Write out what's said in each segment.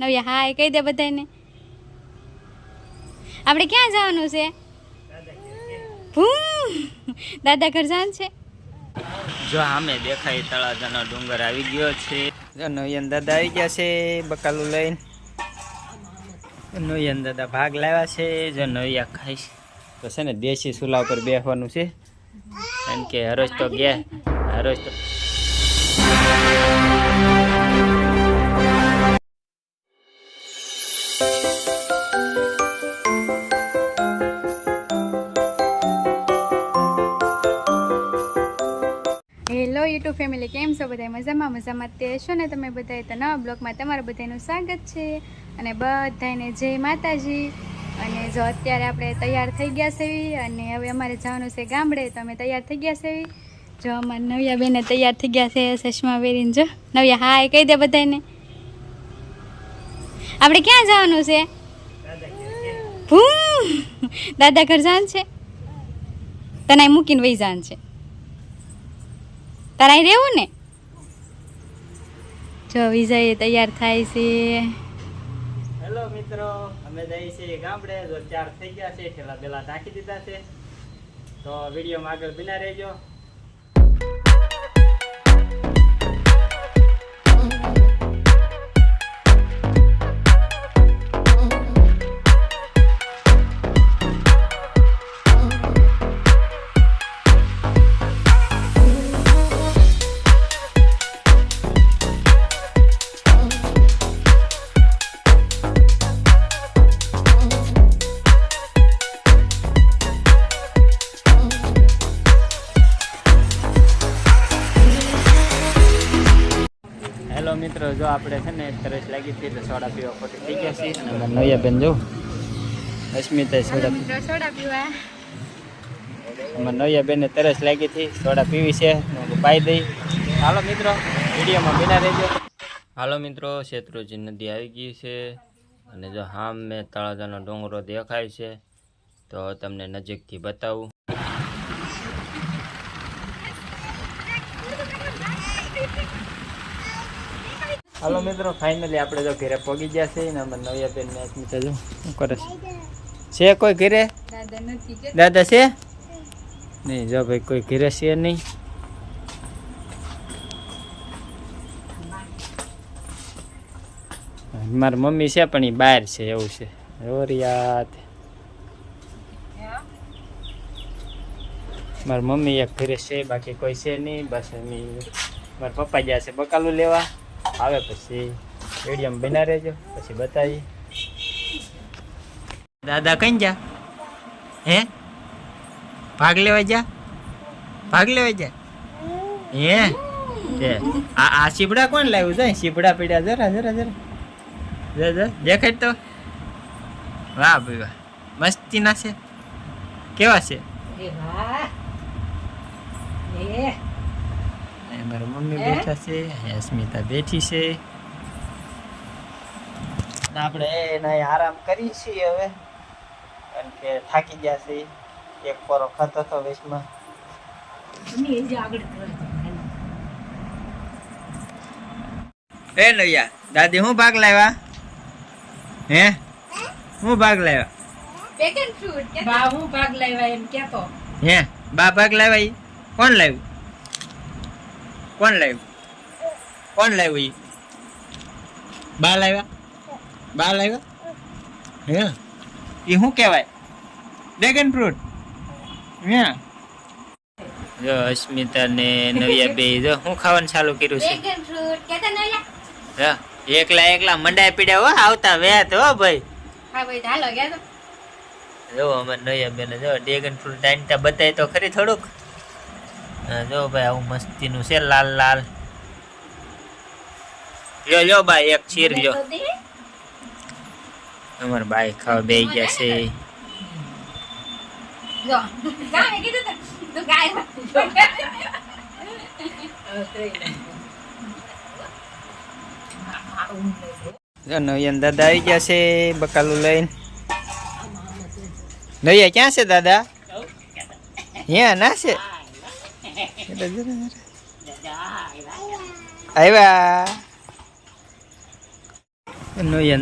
નવ્યા હાય કહી દે બધાને આપણે ક્યાં જવાનું છે? દાદા ઘર જવાનું છે. જો આમે દેખાય તળાજાનો ડુંગર આવી ગયો છે. નોયન દાદા આવી ગયા છે બકાલું લઈને. નોયન દાદા ભાગ લાવ્યા છે, જો નોયા ખાઈશ. તો છે ને દેશી ચૂલા ઉપર બેસવાનું છે. કારણ કે હરોજ તો ગયા, હરોજ તો યુટ્યુબ ફેમિલી કેમ છો? બધા મજામાં? મજામાં તે છો ને તમે બધાએ તો નવા બ્લોગમાં તમારા બધાનું સ્વાગત છે. અને બધાને જય માતાજી. અને જો અત્યારે આપણે તૈયાર થઈ ગયા છે અને હવે અમારે જવાનું છે ગામડે, તો અમે તૈયાર થઈ ગયા છે જો અમારે નવ્યા બેને તૈયાર થઈ ગયા છે ચશ્મા પહેરીને, જો. નવ્યા હાય કહી દે બધાને આપણે ક્યાં જવાનું છે? દાદા ઘર જવાનું છે? તને મૂકીને વહી જવાનું છે. તારા અહીં રહેવું ને? જો વિજય તૈયાર થાય છે. હેલો મિત્રો, અમે જઈએ છીએ ગામડે. જો ચાર થઈ ગયા છે, ઠેલા બેલા ઢાંકી દીધા છે. તો વિડીયોમાં આગળ બિના રહેજો. મિત્રો જો આપણે છે ને તરસ લાગી હતી તો સોડા પીવા ખોટી થઈ ગયા છીએ. અને અમારા બેન જો. અસ્મિતા સોડા સોડા પીવા. અમારા નોયા બેનને તરસ લાગી હતી સોડા પીવી છે પાઈ દઈ. હાલો મિત્રો વિડીયોમાં બિના રહેજો. હાલો મિત્રો શેત્રુજી નદી આવી ગઈ છે અને જો હામ મેં તળાજાનો ડુંગરો દેખાય છે તો તમને નજીકથી બતાવું. હાલો મિત્રો ફાઇનલી આપણે જો ઘરે પગી ગયા છે ને અમારા નવ્યા બેન ને અસ્મિતા જો શું કરે છે? છે કોઈ ઘરે? દાદા છે? નહીં જો ભાઈ કોઈ ઘરે છે નહીં. મારી મમ્મી છે પણ એ બહાર છે એવું છે. ઓરિયાત મારી મમ્મી એક ઘરે છે બાકી કોઈ છે નહીં. બસ એમ મારા પપ્પા ગયા છે બકાલું લેવા. આવે પછી વીડિયો બના રહેજો પછી બતાવી દાદા કઈ જા? હે? ભાગ લેવા જા? ભાગ લેવા જા? હે? તે આ આ શીપડા કોણ લાવ્યું? છે શીપડા પીડ્યા. જરા જરા જરા. જરા જરા દેખાય તો? વાહ ભાઈ વાહ. મસ્તી ના છે. કેવા છે? અહીં મારા મમ્મી બેઠા છે અહીં અસ્મિતા બેઠી છે ને આપણે એના આરામ કરી છીએ હવે કારણ કે થાકી ગયા છે એક પોરો ખાતો હતો વેશમાં એ નૈયા દાદી હું ભાગ લાવ્યા હે હું ભાગ લાવ્યા પેકન ફ્રૂટ કે બા હું ભાગ લાવ્યા એમ કેતો હે બા ભાગ લાવ્યા ઈ કોણ લાવ્યું કોણ લાવ્યું? કોણ લાવ્યું ઈ? બા લાવ્યા? બા લાવ્યા? હે? એ શું કહેવાય? Dragon fruit? હે? જો અસ્મિતા ને નવ્યા બે જો હું ખાવાનું ચાલુ કર્યું છે? ફ્રૂટ કેતા હા, એકલા એકલા મંડાઈ પીડ્યા હો આવતા વેત હો ભાઈ. હા ભાઈ ઢાલો ગયા તો. જો અમે નયા બેન જો ડ્રેગન ફ્રૂટ ટાઈનટા બતાય તો ખરી થોડુંક. જો ભાઈ આવું મસ્તીનું છે લાલ લાલ. લ્યો લ્યો ભાઈ એક ચીર લ્યો. અમાર ભાઈ ખાવા બે ગયા છે. જો કામે કીધું તો તું ગાય જો નયન દાદા આવી ગયા છે બકાલું લઈને. નૈયા ક્યાં છે દાદા? ત્યાં ના છે.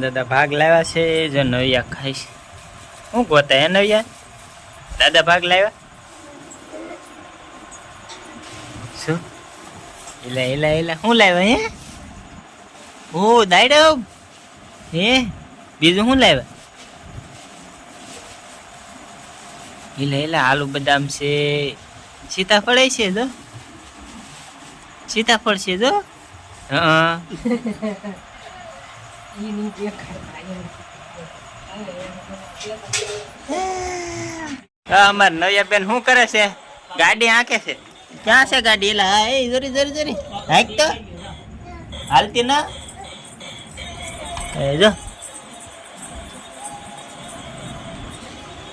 દાદા ભાગ લાવ્યા છે, જો નોયા ખાઈશ હું ગોતા હે નોયા? દાદા ભાગ લાવ્યા? શું? એલા એલા એલા શું લાવ્યા હે? ઓ દાડો હે? બીજું શું લાવ્યા? એલા એલા આલુ બદામ છે સીતાફળ છે જો સીતાફળ છે જો હા. હા. અમાર નવ્યા બેન શું કરે છે? ગાડી આંકે છે? ક્યાં છે ગાડી? એલા એ જરી જરી જરી. હાઈક તો. હાલતી ના? એ જો.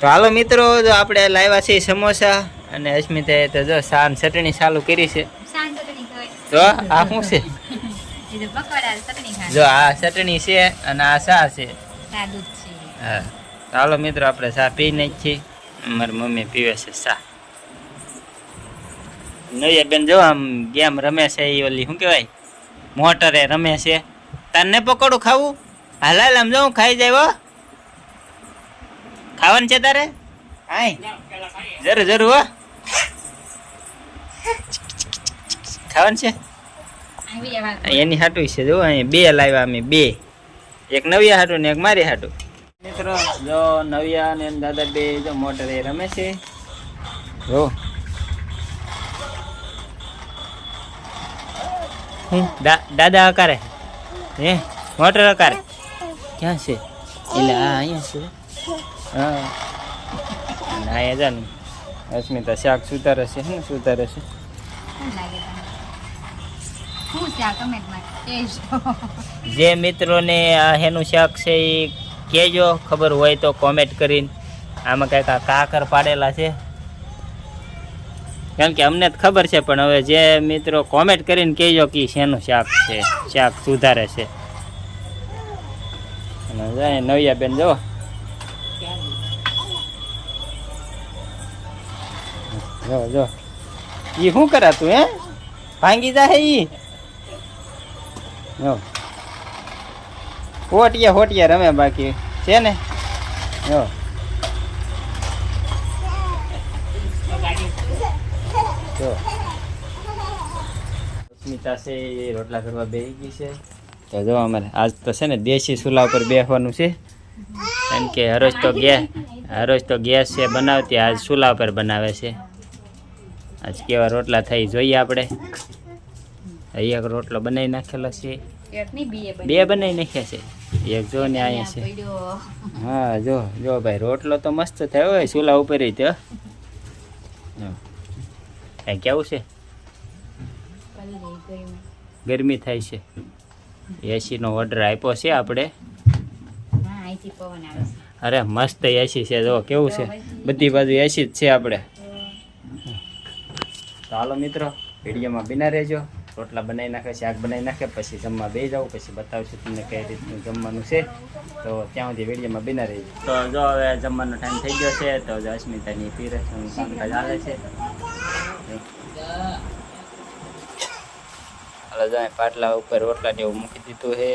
તો હાલો મિત્રો જો આપણે લાવ્યા છીએ સમોસા. અને અસ્મિતાએ તો જો સાન ચટણી ચાલુ કરી છે. જો આ શું છે? જો આ ચટણી છે અને આ સા છે. સાદું જ છે. હા. ચાલો મિત્રો આપણે ચા પી નાખીએ. મારી મમ્મી પીવે છે ચા. નૈયા બેન જો આમ ગેમ રમે છે એ ઓલી શું કહેવાય? મોટરે રમે છે. તને પકોડું ખાવું? હાલ આમ જાઉં ખાઈ જાય હો. ખાવાનું છે તારે? આય. જરૂર જરૂર હો. ખાવાનું છે? એની હાટું છે જો અહીંયા બે લાવ્યા અમે બે. એક નવિયા હાટું ને એક મારી હાટું. મિત્રો જો નવિયા ને દાદા બે જો મોટર એ રમે છે. જો દા- દાદા અકારે હે મોટર અકારે ક્યાં છે? એટલે આ અહીંયા છે. હા. ના એ જા અસ્મિતા શાક સુધારે છે શું સુધારે છે. શું લાગે તમને? શું છે આ કમેન્ટમાં? ટેસ્ટ જે મિત્રોને આ હેનું શાક છે એ કહેજો ખબર હોય તો કોમેન્ટ કરીને. આમાં કંઈક આ કાકર પાડેલા છે. કેમ કે અમને જ ખબર છે પણ હવે જે મિત્રો કોમેન્ટ કરીને કહેજો કે શેનું શાક છે શાક સુધારે છે. અને નવિયા બેન જો. જો જો. ઈ શું કરાતું હે? ભાંગી જાય ઈ? જો હોટિયા હોટિયા રમે બાકી. છે ને? જો સ્મિતા છે એ રોટલા કરવા બેસી ગઈ છે. તો જો અમારે આજ તો છે ને દેશી ચૂલા ઉપર બેસવાનું છે. કારણ કે હરોજ તો ગેસ હરોજ તો ગેસ છે બનાવતી આજ ચૂલા ઉપર બનાવે છે. આજ કેવા રોટલા થઈ જોઈએ આપણે. એક રોટલો બનાવી નાખેલો છે. બે બનાવી. નાખ્યા છે. એક જો ને અહીંયા છે. હા જો જો ભાઈ રોટલો તો મસ્ત થયો હોય ચૂલા ઉપર તો. કેવું છે? ગરમી થાય છે. એસીનો ઓર્ડર આપ્યો છે આપણે. અરે મસ્ત એસી છે જો કેવું છે? બધી બાજુ એસી જ છે આપણે. તો હાલો મિત્રો, વિડીયોમાં બિના રહેજો. રોટલા બનાવી નાખે, શાક બનાવી નાખે, પછી જમવા બે જાવ પછી બતાવશું તમને કઈ રીતનું જમવાનું છે. તો ત્યાં સુધી વિડીયોમાં બિના રહેજો. તો જો હવે જમવાનો ટાઈમ થઈ ગયો છે, તો જો અસ્મિતાની પીરસવાનું કામકાજ છે. પાટલા ઉપર રોટલા એવું મૂકી દીધું હે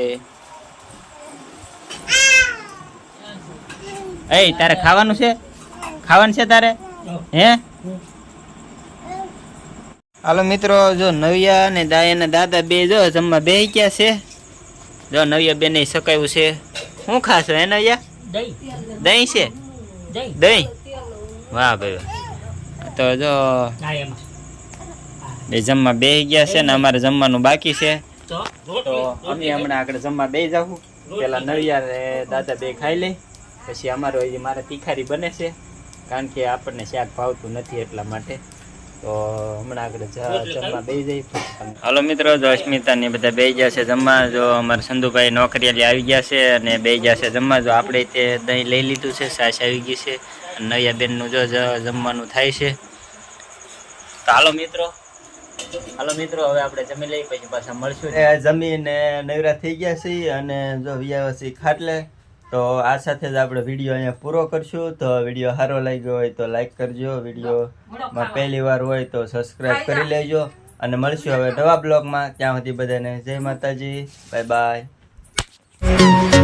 એ તારે ખાવાનું છે? ખાવાનું છે તારે? હે? હાલો મિત્રો જો નવિયા અને દાયાના દાદા બે જો જમવા બે ગયા છે. જો નવિયા બેને સકાયું છે. શું ખાશો હે નવિયા? દહીં. છે? દહીં. વાહ ભાઈ તો જો બે જમવા બે ગયા છે ને અમારે જમવાનું બાકી છે. તો અમે હમણાં આગળ જમવા બે જાવું પેલા નવિયા ને દાદા બે ખાઈ લે. પછી અમારો મારે તીખારી બને છે. કારણ કે આપણને શાક ભાવતું નથી એટલા માટે. તો હમણાં આગળ જમવા બે જઈ હાલો મિત્રો જો અસ્મિતા ને બધા બે ગયા છે જમવા. જો અમારા સંધુભાઈ નોકરિયાલી આવી ગયા છે અને બે ગયા છે જમવા. જો આપણે તે દહીં લઈ લીધું છે સાસ આવી ગઈ છે અને નવિયા બેનનું જો જમવાનું થાય છે. તો હાલો મિત્રો. હાલો મિત્રો હવે આપણે જમી લઈએ પછી પાછા મળશું. જમીને નવરા થઈ ગયા છીએ અને જો વ્યાવસી ખાટલે તો આ સાથે જ આપણે વીડિયો અહીંયા પૂરો કરશું. તો વીડિયો સારો લાગ્યો હોય તો લાઈક કરજો. વિડીયોમાં પહેલી વાર હોય તો સબસ્ક્રાઈબ કરી લેજો. અને મળશું હવે નવા બ્લોગમાં. ત્યાં સુધી બધાને જય માતાજી. Bye bye